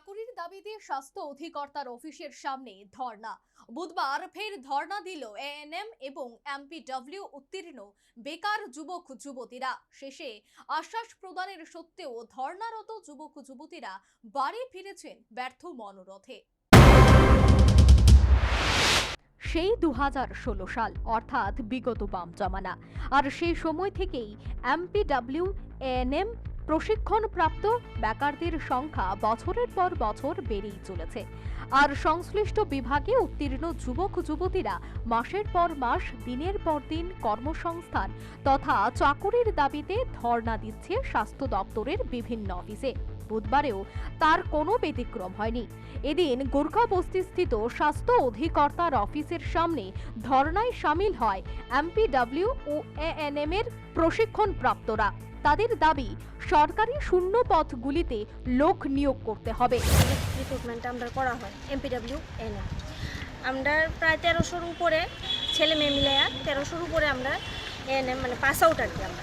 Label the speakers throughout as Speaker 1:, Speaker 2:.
Speaker 1: চাকুরির দাবিতে স্বাস্থ্য অধিকর্তার অফিসের সামনে ধর্ণা। বুধবার ফের ধর্ণা দিল এএনএম এবং এমপিডব্লিউ উত্তীর্ণ বেকার যুবক যুবতীরা। শেষে আশ্বাস প্রদানের সত্ত্বেও ধর্ণারত যুবক যুবতীরা বাড়ি ফিরেছেন ব্যর্থ মনোরথে। সেই দু হাজার ষোলো সাল, অর্থাৎ বিগত বাম জমানা। আর সেই সময় থেকেই এমপিডব্লিউ, এএনএম প্রশিক্ষণপ্রাপ্ত বেকারদের সংখ্যা বছরের পর বছর বেড়েই চলেছে। আর সংশ্লিষ্ট বিভাগে উত্তীর্ণ যুবক, যুবতীরা মাসের পর মাস, দিনের পর দিন কর্মসংস্থান তথা চাকুরির দাবিতে ধর্ণা দিচ্ছে স্বাস্থ্য দপ্তরের বিভিন্ন অফিসে। বুধবারেও তার কোনো ব্যতিক্রম হয়নি। এদিন গোর্খা বস্তিস্থিত স্বাস্থ্য অধিকর্তার অফিসের সামনে ধর্নায় সামিল হয় এমপিডব্লিউ ও এএনএম এর প্রশিক্ষণপ্রাপ্তরা। তাদের দাবি, সরকারি শূন্য পথগুলিতে লোক নিয়োগ করতে হবে।
Speaker 2: রিক্রুটমেন্ট আমরা করা হয়, এমপিডাব্লিউ, এনএম। আমরা প্রায় তেরোশোর উপরে, ছেলে মেয়ে মিলাইয়া তেরোশোর উপরে আমরা এনএম মানে পাস আউট আর কি আমরা।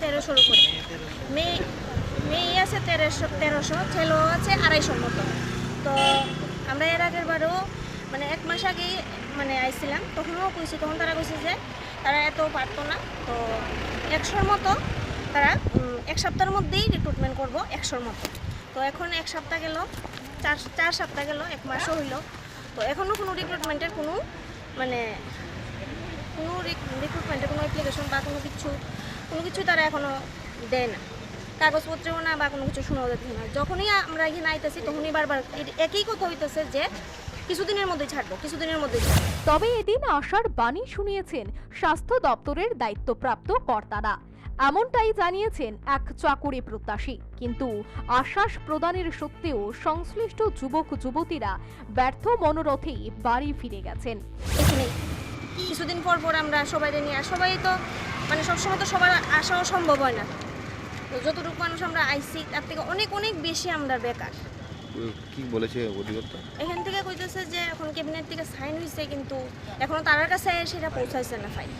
Speaker 2: তেরোশোর উপরে। মেয়ে মেয়ে আছে তেরোশো তেরোশো, ছেলেও আছে আড়াইশোর মতো। তো আমরা এর আগের বারেও মানে এক মাস আগেই মানে আইছিলাম, তখনও কইছি, তখন তারা কইছে যে তারা এত পারতো না। তো একশোর মতো তারা এক সপ্তাহের মধ্যেই রিক্রুটমেন্ট করব, একশোর মতো। তো এখন এক সপ্তাহ গেল, চার চার সপ্তাহ গেল, এক মাসও হইল। তো এখনও কোনো রিক্রুটমেন্টের কোনো মানে কোনো রিক্রুটমেন্টের কোনো অ্যাপ্লিকেশন বা কোনো কিছু কোনো কিছু তারা এখনও দেয় না। কাগজপত্রেও না বা কোনো কিছু শোনাও যাচ্ছে না। যখনই আমরা এখানে আইতেছি তখনই বারবার একই কথা হইতেছে যে কিছুদিনের মধ্যেই ছাড়বো কিছুদিনের মধ্যেই ছাড়বো।
Speaker 1: তবে এদিন আশার বাণী শুনিয়েছেন স্বাস্থ্য দপ্তরের দায়িত্বপ্রাপ্ত কর্তারা। এমনটাই জানিয়েছেন এক চাকুরি প্রত্যাশী। কিন্তু আশ্বাস প্রদানের সত্ত্বেও সংশ্লিষ্ট যুবক যুবতীরা ব্যর্থ মনোরথেই বাড়ি ফিরে গেছেন।
Speaker 2: এখানেই। কিছুদিন পর পর আমরা সবাই নিয়ে সবাই তো মানে সবসময় তো সবার আসাও সম্ভব হয় না। তো যতটুকু মানুষ আমরা আইসি তার থেকে অনেক অনেক বেশি আমরা বেকার।
Speaker 3: কি বলেছে অধিকর্তা
Speaker 2: এখান থেকে কইতেছে যে এখন ক্যাবিনেট থেকে সাইন হয়েছে কিন্তু এখনও তার কাছে সেটা পৌঁছাইছে না ফাইল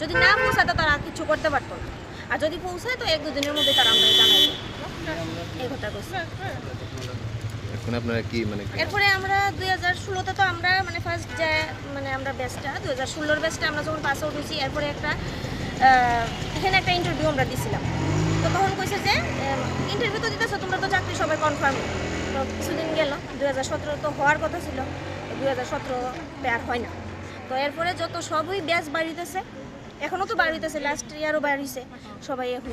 Speaker 2: যদি না পৌঁছাতো তারা কিছু করতে পারতো না। আর যদি পৌঁছায় তো এক দুদিনের মধ্যে তারা আমরা জানাই এই কথা কইছে।
Speaker 3: এখন আপনারা কি মানে
Speaker 2: এরপরে আমরা দুই হাজার ষোলোতে তো আমরা মানে ফার্স্ট যে মানে আমরা বেস্টটা দুই হাজার ষোলোর বেস্টে আমরা যখন পাস আউট হয়েছি এরপরে একটা এখানে একটা ইন্টারভিউ আমরা দিছিলাম। তখন কইছে যে ইন্টারভিউ তো দিতেছো, তোমরা তো চাকরি সবাই কনফার্ম তো কিছুদিন গেল, দুই হাজার তো হওয়ার কথা ছিল, দুই হাজার সতেরো আর হয় না। তো এরপরে যত সবই ব্যাচ বাড়িতেছে এখনও তো বাড়িতেছে লাস্ট ইয়ারও বাড়িছে সবাই এখন।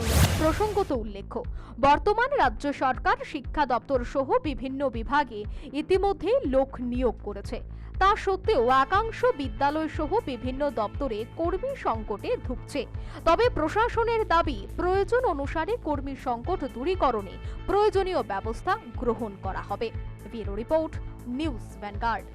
Speaker 1: উল্লেখ্য, বর্তমান রাজ্য সরকার শিক্ষা দপ্তর সহ বিভিন্ন বিভাগে ইতিমধ্যে লোক নিয়োগ করেছে। তা সত্ত্বেও একাংশ বিদ্যালয় সহ বিভিন্ন দপ্তরে কর্মী সংকটে ধুঁকছে। তবে প্রশাসনের দাবি, প্রয়োজন অনুসারে কর্মী সংকট দূরীকরণে প্রয়োজনীয় ব্যবস্থা গ্রহণ করা হবে। Bureau report, news Vanguard.